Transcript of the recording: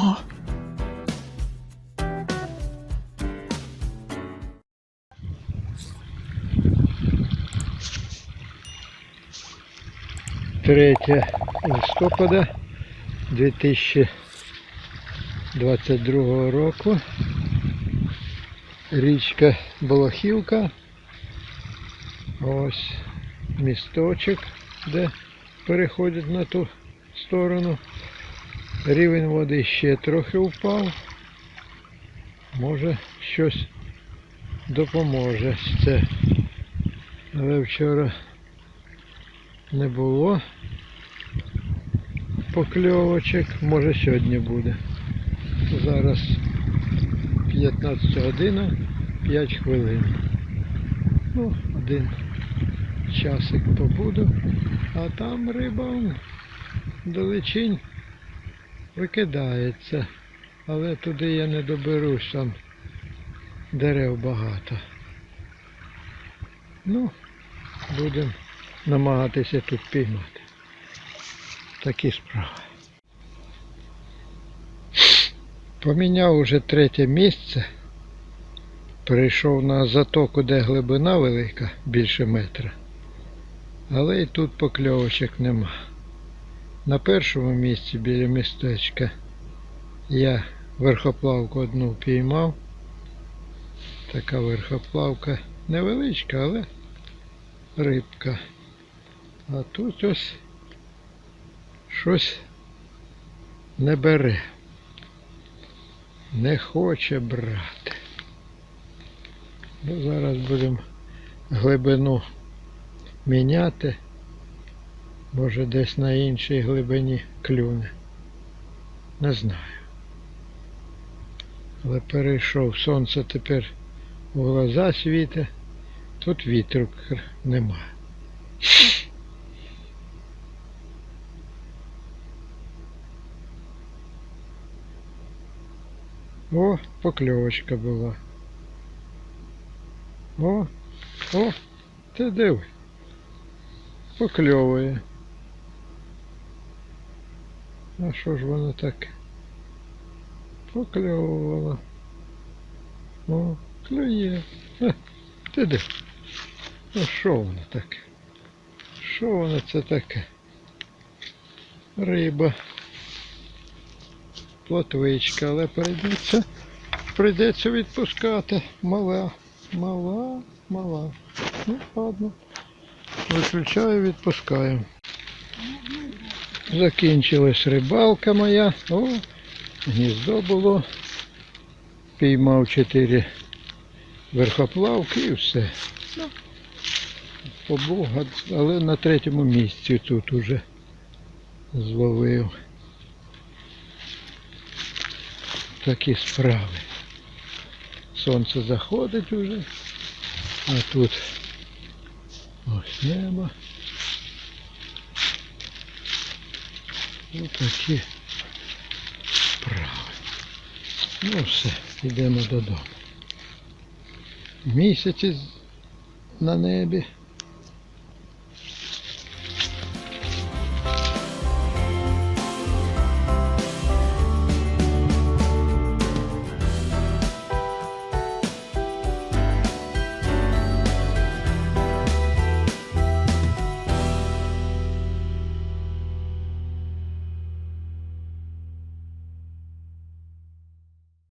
О! Третє листопада 2022 року. Річка Болохівка. Ось місточок, де переходить на ту сторону. Рівень води ще трохи впав. Може щось допоможе це. Але вчора не було покльовочок, може сьогодні буде. Зараз 15 година, 5 хвилин. Ну, один часик побуду, а там риба далечінь викидається. Але туди я не доберусь, там дерев багато. Ну, будемо намагатися тут піймати. Такі справи. Поміняв уже третє місце. Перейшов на затоку, де глибина велика, більше метра. Але і тут покльовочок нема. На першому місці біля містечка я верхоплавку одну піймав. Така верхоплавка невеличка, але рибка. А тут ось щось не бере. Не хоче брати. Ну, зараз будемо глибину міняти. Може десь на іншій глибині клюне. Не знаю. Але перейшов сонце тепер у глаза світе. Тут вітру нема. О, покльовочка була. О, о, ти диви. Покльовує. А що ж воно таке? Покльовувало. О, клює. Ти диви. Ну що воно таке? Що воно це таке? Риба. Плотвичка, але прийдеться, прийдеться відпускати. Мала, мала, мала. Ну, ладно. Виключаю, відпускаю. Закінчилась рибалка моя. О, гніздо було. Піймав чотири верхоплавки і все. Ну, побув, але на третьому місці тут уже зловив. Такі справи. Сонце заходить уже, а тут ось небо. Ось такі справи. Ну все, йдемо додому. Місяці на небі.